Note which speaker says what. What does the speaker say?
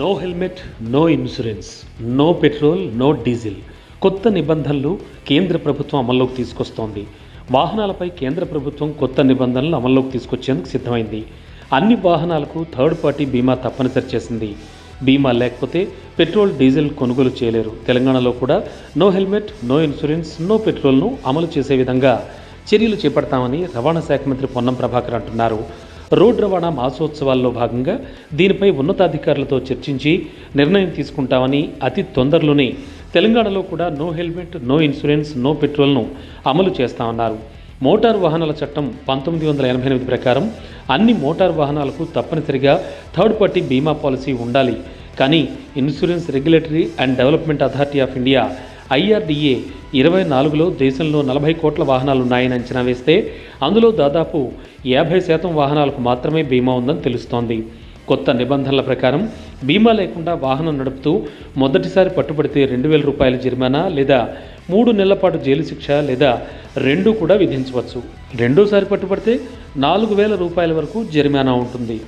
Speaker 1: No helmet no insurance no petrol no diesel కొత్త నిబంధనలు కేంద్ర ప్రభుత్వం అమల్లోకి తీసుకొస్తోంది. వాహనాలపై కేంద్ర ప్రభుత్వం కొత్త నిబంధనలు అమల్లోకి తీసుకొచ్చేందుకు సిద్ధమైంది. అన్ని వాహనాలకు థర్డ్ పార్టీ బీమా తప్పనిసరి చేసింది. బీమా లేకపోతే పెట్రోల్ డీజిల్ కొనుగోలు చేయలేరు. తెలంగాణలో కూడా no helmet no insurance no పెట్రోల్ను అమలు చేసే విధంగా చర్యలు చేపడతామని రవాణా శాఖ మంత్రి పొన్నం ప్రభాకర్ అంటున్నారు. రోడ్ రవాణా మాసోత్సవాల్లో భాగంగా దీనిపై ఉన్నతాధికారులతో చర్చించి నిర్ణయం తీసుకుంటామని అతి తొందరలోనే తెలంగాణలో కూడా no helmet no insurance no పెట్రోల్ను అమలు చేస్తామన్నారు. మోటార్ వాహనాల చట్టం పంతొమ్మిది వందల ఎనభై ఎనిమిది ప్రకారం అన్ని మోటార్ వాహనాలకు తప్పనిసరిగా థర్డ్ పార్టీ బీమా పాలసీ ఉండాలి. కానీ insurance regulatory and development authority of India IRDA ఇరవై నాలుగులో దేశంలో నలభై కోట్ల వాహనాలు ఉన్నాయని అంచనా వేస్తే అందులో దాదాపు యాభై శాతం వాహనాలకు మాత్రమే బీమా ఉందని తెలుస్తోంది. కొత్త నిబంధనల ప్రకారం బీమా లేకుండా వాహనం నడుపుతూ మొదటిసారి పట్టుబడితే రెండు వేల రూపాయల జరిమానా లేదా మూడు నెలల పాటు జైలు శిక్ష లేదా రెండు కూడా విధించవచ్చు. రెండోసారి పట్టుబడితే నాలుగు వేల రూపాయల వరకు జరిమానా ఉంటుంది.